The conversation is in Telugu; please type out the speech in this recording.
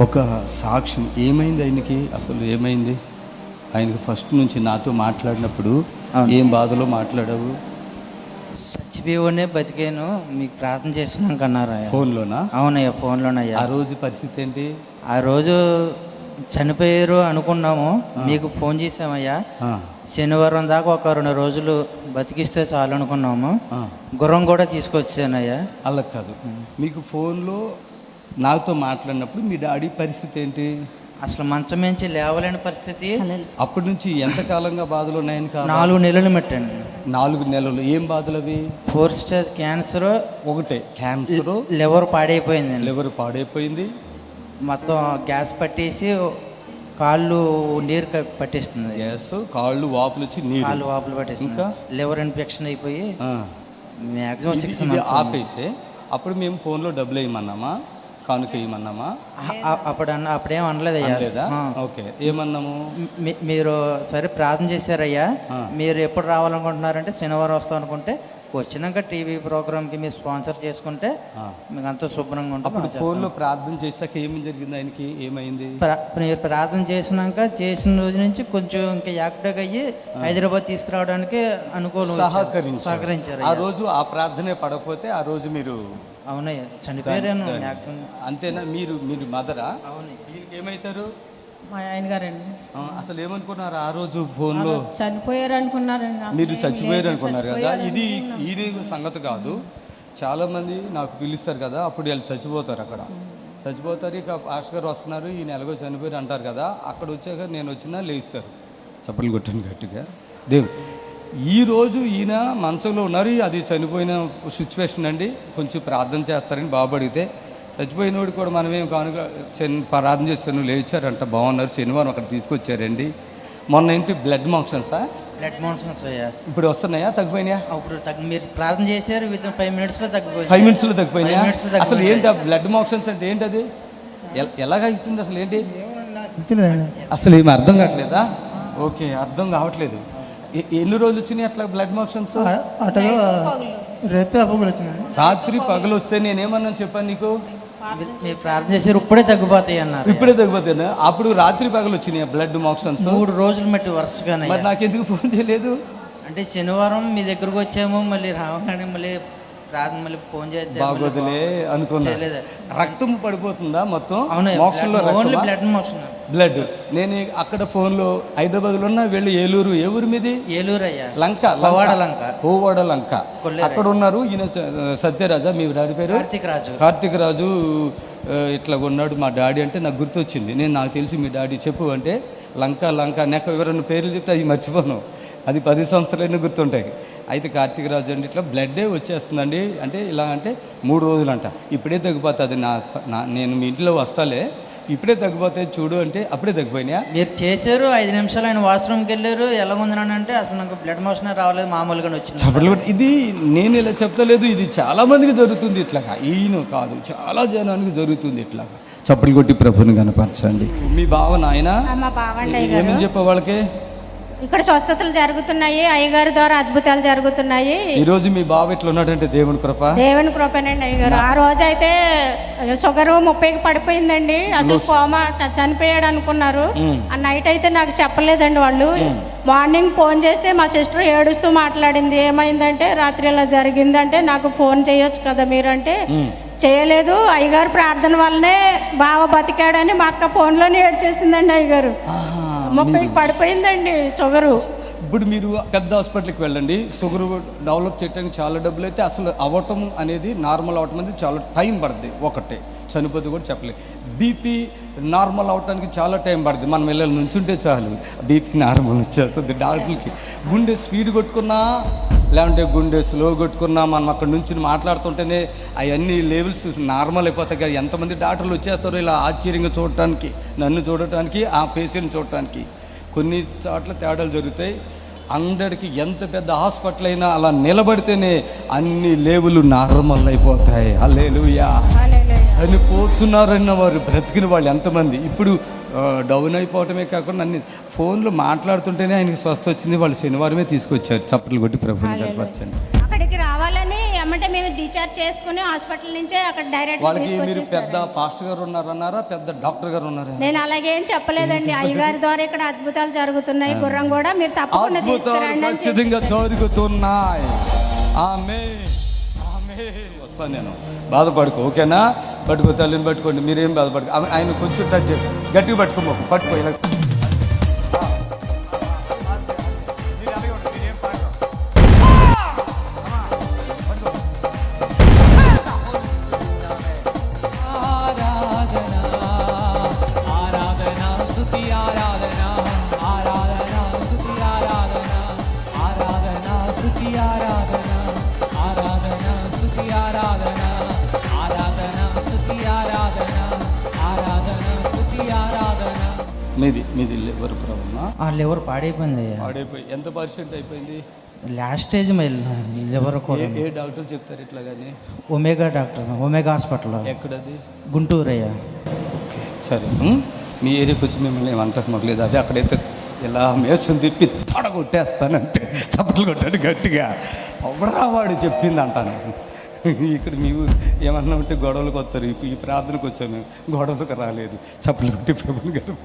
ఒక సాక్ష్యం ఏమైంది ఆయనకి? అసలు ఏమైంది? ఆయనకి ఫస్ట్ నుంచి నాతో మాట్లాడినప్పుడు. ఏం బాధలో మాట్లాడావు? చచ్చిపోయినే బతికాను మీకు ప్రార్థన చేస్తున్నాం కన్నారు ఫోన్లోనా? అవునయ్యా ఫోన్లోనయ్యా. ఆ రోజు పరిస్థితి ఏంటి? ఆ రోజు చనిపోయారు అనుకున్నాము మీకు ఫోన్ చేసామయ్యా శనివారం దాకా ఒక రెండు రోజులు బతికిస్తే చాలు అనుకున్నాము. గుర్రం కూడా తీసుకొచ్చానయ్యా. అలా కాదు. మీకు ఫోన్లో నాతో మాట్లాడినప్పుడు మీ డాడీ పరిస్థితి ఏంటి? అసలు మంచం నుంచి లేవలేని పరిస్థితి. అప్పటి నుంచి ఎంత కాలంగా బాధలు ఉన్నాయని కాదు నాలుగు నెలలు మెట్టండి నాలుగు నెలలు. ఏం బాధలు అవి? Four stage cancer. ఒకటే. క్యాన్సర్. లివర్ పాడైపోయిందండి. లివర్ పాడైపోయింది. మొత్తం గ్యాస్ పట్టేసి కాళ్ళు నీరు క- పట్టేస్తుంది. గ్యాస్ కాళ్ళు వాపులు వచ్చి నీరు. కాళ్ళు వాపులు పట్టేస్తుంది. ఇంకా? లివర్ ఇన్ఫెక్షన్ అయిపోయి ఆ. మ్యాక్సిమం సిక్స్ ఆపేసే. అప్పుడు మేము ఫోన్లో డబ్బులు వేయమన్నామా? కానుక వేయమన్నామా అప్పుడు అన్న అప్పుడేం అనలేదయ్యా. లేదా. ఓకే. ఏమన్నాము? మీ- మీరు సరే ప్రార్థన చేశారయ్యా. మీరు ఎప్పుడు రావాలనుకుంటున్నారంటే శనివారం వస్తాం అనుకుంటే వచ్చినాక టీవీ ప్రోగ్రామ్కి మీరు స్పాన్సర్ చేసుకుంటే. మీకు అంతా శుభ్రంగా ఉంటుంది. అప్పుడు ఫోన్లో ప్రార్థన చేశాక ఏమి జరిగింది ఆయనకి? ఏమైంది? మీరు ప్రార్థన చేసినాక చేసిన రోజు నుంచి కొంచెం ఇంకా యాక్టివ్గా అయ్యి హైదరాబాద్ తీసుకురావడానికి అనుకూలం సహకరించారు. సహకరించారు ఆ రోజు ఆ ప్రార్థనే పడకపోతే ఆ రోజు మీరు అవునయ్య యాక్టివ్ అంతేనా? మీరు మీరు మదరా? వీరికి ఏమవుతారు మా ఆయన గారండి. అసలు ఏమనుకున్నారు? ఆ రోజు ఫోన్లో చనిపోయారు అనుకున్నారండి మీరు చచ్చిపోయారు అనుకున్నారు కదా? ఇది ఈయన సంగతి కాదు. చాలామంది నాకు పిలుస్తారు కదా అప్పుడు వీళ్ళు చచ్చిపోతారు అక్కడ. చచ్చిపోతారు ఇక పాస్టర్ గారు వస్తున్నారు ఈయన ఎలాగో చనిపోయారు అంటారు కదా అక్కడ వచ్చాక నేను వచ్చినా లేస్తారు. చప్పట్లు కొట్టండి గట్టిగా. దేవు ఈ రోజు ఈయన మంచంలో ఉన్నారు అది చనిపోయిన సిచ్యువేషన్ అండి. కొంచెం ప్రార్థన చేస్తారని బాబు అడిగితే చచ్చిపోయినోడు కూడా మనమేం కానుక ప్రార్థన చేస్తాను లేచారంట. బాగున్నారు. శనివారం అక్కడ తీసుకొచ్చారండి. మొన్న ఏంటి? బ్లడ్ మోక్షన్సా బ్లడ్ మోషన్స్ అయ్యా. ఇప్పుడు వస్తున్నాయా? తగ్గిపోయినాయా? అప్పుడు తగ్గ మీరు ప్రార్థన చేశారు విత్ ఫైవ్ మినిట్స్లో తగ్గిపోయింది ఫైవ్ మినిట్స్లో తగ్గిపోయినాయా? Five minutes లో అసలు ఏంటి ఆ బ్లడ్ మోక్షన్స్ అంటే ఏంటి అది ఎల- ఎలాగ అవుతుంది అసలు ఏంటి? అసలు ఏమి అర్థం కావట్లేదా? ఓకే అర్థం కావట్లేదు. ఎన్ని రోజులు వచ్చినాయి అట్లా బ్లడ్ మోక్షన్స్ అటగా రేత్రి అప్పగులు వచ్చినాయి. రాత్రి పగలు వస్తే నేనేమన్నాను చెప్పాను నీకు? మీరు ప్రార్థన చేశారు ఇప్పుడే తగ్గిపోతాయి అన్నారు. ఇప్పుడే తగ్గిపోతాను అప్పుడు రాత్రి పగలు వచ్చినాయి బ్లడ్ మోక్షన్స్ మూడు రోజులు మట్టి వరుసగానే మరి నాకెందుకు ఫోన్ చేయలేదు? అంటే శనివారం మీ దగ్గరకు వచ్చాము మళ్ళీ రావగానే మళ్ళీ మళ్ళీ ఫోన్ చేస్తే బాగోదులే అనుకున్నా. రక్తం పడిపోతుందా మొత్తం? మోక్షంలో ఓన్లీ? బ్లడ్ మోషన్ బ్లడ్ నేను అక్కడ ఫోన్లో హైదరాబాద్లో ఉన్న వెళ్ళి ఏలూరు? ఏ ఊరు మీది? ఏలూరు అయ్యా లంక. పవాడ లంక. కోవాడ లంక. అక్కడ ఉన్నారు ఈయన సత్యరాజా మీ డాడీ పేరు? కార్తీక్ రాజు. కార్తీక్ రాజు ఇట్లా ఉన్నాడు మా డాడీ అంటే నాకు గుర్తొచ్చింది. నేను నాకు తెలిసి మీ డాడీ చెప్పు అంటే లంక లంక నాకు ఎవరైనా పేర్లు చెప్తే అవి మర్చిపోను. అది పది సంవత్సరాలైనా గుర్తుంటాయి. అయితే కార్తీక రాజు అంటే ఇట్లా బ్లడ్డే వచ్చేస్తుందండి. అంటే ఇలా అంటే మూడు రోజులు అంట ఇప్పుడే తగ్గిపోతుంది. నా నా- నేను మీ ఇంట్లో వస్తాలే. ఇప్పుడే తగ్గిపోతాయి చూడు అంటే అప్పుడే తగ్గిపోయినాయా? మీరు చేశారు ఐదు నిమిషాలు ఆయన వాష్రూమ్కి వెళ్ళారు. ఎలా ఉందని అంటే అసలు నాకు బ్లడ్ మోషన్ రావలేదు మామూలుగానే వచ్చింది. చప్పట్లు కొట్టి- ఇది నేను ఇలా చెప్తలేదు ఇది చాలా మందికి జరుగుతుంది ఇట్లాగా. ఈయన కాదు చాలా జనానికి జరుగుతుంది ఇట్లాగా. చప్పట్లు కొట్టి ప్రభుని కనపరచండి మీ బావ నాయన? ఏమని చెప్పే వాళ్ళకి? ఇక్కడ స్వస్థతలు జరుగుతున్నాయి అయ్యగారి ద్వారా అద్భుతాలు జరుగుతున్నాయి. ఈ రోజు మీ బావ ఇట్లా ఉన్నాడంటే దేవుని కృప? దేవుని కృపనండి అయ్యగారు. ఆ రోజు అయితే షుగర్ ముప్పైకి పడిపోయిందండి. అసలు కోమా చనిపోయాడు అనుకున్నారు. ఆ నైట్ అయితే నాకు చెప్పలేదండి వాళ్ళు. మార్నింగ్ ఫోన్ చేస్తే మా సిస్టర్ ఏడుస్తూ మాట్లాడింది. ఏమైందంటే రాత్రి ఇలా జరిగిందంటే నాకు ఫోన్ చేయొచ్చు కదా మీరంటే. చేయలేదు. అయ్యగారు ప్రార్థన వల్లనే బావ బతికాడని మా అక్క ఫోన్లోనే ఏడ్చేసిందండి అయ్యగారు. ముప్పైకి పడిపోయిందండి షుగరు. ఇప్పుడు మీరు పెద్ద హాస్పిటల్కి వెళ్ళండి. షుగర్ డెవలప్ చేయడానికి చాలా డబ్బులు అయితే అసలు అవ్వటం అనేది నార్మల్ అవటం అనేది చాలా టైం పడుతుంది ఒకటే. చనిపోతే కూడా చెప్పలేదు బీపీ నార్మల్ అవటానికి చాలా టైం పడుతుంది మనం వెళ్ళాలి నుంచుంటే చాలు. బీపీ నార్మల్ వచ్చేస్తుంది డాక్టర్కి గుండె స్పీడ్ కొట్టుకున్నా లేకుంటే గుండె స్లో కొట్టుకున్నా మనం అక్కడ నుంచి మాట్లాడుతుంటేనే అవన్నీ లెవెల్స్ నార్మల్ అయిపోతాయి కదా. ఎంతమంది డాక్టర్లు వచ్చేస్తారో ఇలా ఆశ్చర్యంగా చూడటానికి నన్ను చూడటానికి ఆ పేషెంట్ చూడటానికి. కొన్ని చోట్ల తేడాలు జరుగుతాయి. అందరికి ఎంత పెద్ద హాస్పిటల్ అయినా అలా నిలబడితేనే అన్ని లేవులు నార్మల్ అయిపోతాయి. అల్లేలుయా చనిపోతున్నారన్న వారు బ్రతికిన వాళ్ళు ఎంతమంది? ఇప్పుడు డౌన్ అయిపోవటమే కాకుండా అన్ని ఫోన్లో మాట్లాడుతుంటేనే ఆయనకి స్వస్థ వచ్చింది. వాళ్ళు శనివారమే తీసుకొచ్చారు. చప్పట్లు కొట్టి కనపరచండి అక్కడికి రావాలని ఎమ్మటే మేము డి- డిశ్చార్జ్ చేసుకుని హాస్పిటల్ నుంచే అక్కడ డైరెక్ట్ వాళ్ళకి మీరు పెద్ద పాస్టర్ గారు ఉన్నారన్నారా? పెద్ద డాక్టర్ గారు ఉన్నారా నేను అలాగేం చెప్పలేదండి. అయ్యగారి ద్వారా ఇక్కడ అద్భుతాలు జరుగుతున్నాయి. గుర్రం కూడా మీరు తప్పకుండా తీసుకురండి ఖచ్చితంగా జరుగుతున్నాయి. ఆమె వస్తాను నేను బాధపడుకో ఓకేనా? పట్టుకో తల్లిని పట్టుకోండి మీరేం బాధపడుకో. ఆయన కొంచెం టచ్ చేసి గట్టిగా పట్టుకోమో పట్టుకో ఇలా. ఆరాధన ఆరాధన ఆరాధన. ఆరాధన. ఆరాధన ఆరాధన స్తుతి ఆరాధన ఆరాధన స్తుతి ఆరాధన. మీది మీది ఎవరు ప్రాబ్లమా? ఆ లివర్ పాడైపోయింది అయ్యా పాడైపోయి ఎంత పర్సెంట్ అయిపోయింది? లాస్ట్ స్టేజ్ లివర్ ఏ- డాక్టర్ చెప్తారు ఇట్లా కానీ? ఒమేగా డాక్టర్ ఒమేగా హాస్పిటల్ ఎక్కడది? గుంటూరు అయ్యా ఓకే సరే? మీ ఏరియాకి వచ్చి మిమ్మల్ని ఏమంటారు మాకు లేదు? అదే అక్కడైతే ఇలా మేసం తిప్పి తడ కొట్టేస్తానంటే చప్పట్లు కొట్టాడు గట్టిగా. ఎవడరా వాడు చెప్పింది అంటాను ఇక్కడ మీ ఏమన్నా ఉంటే గొడవలకు వస్తారు. ఈ ప్రార్థనకు వచ్చాను. గొడవలకు రాలేదు. చప్పట్లు కొట్టి ప్రభుని గారు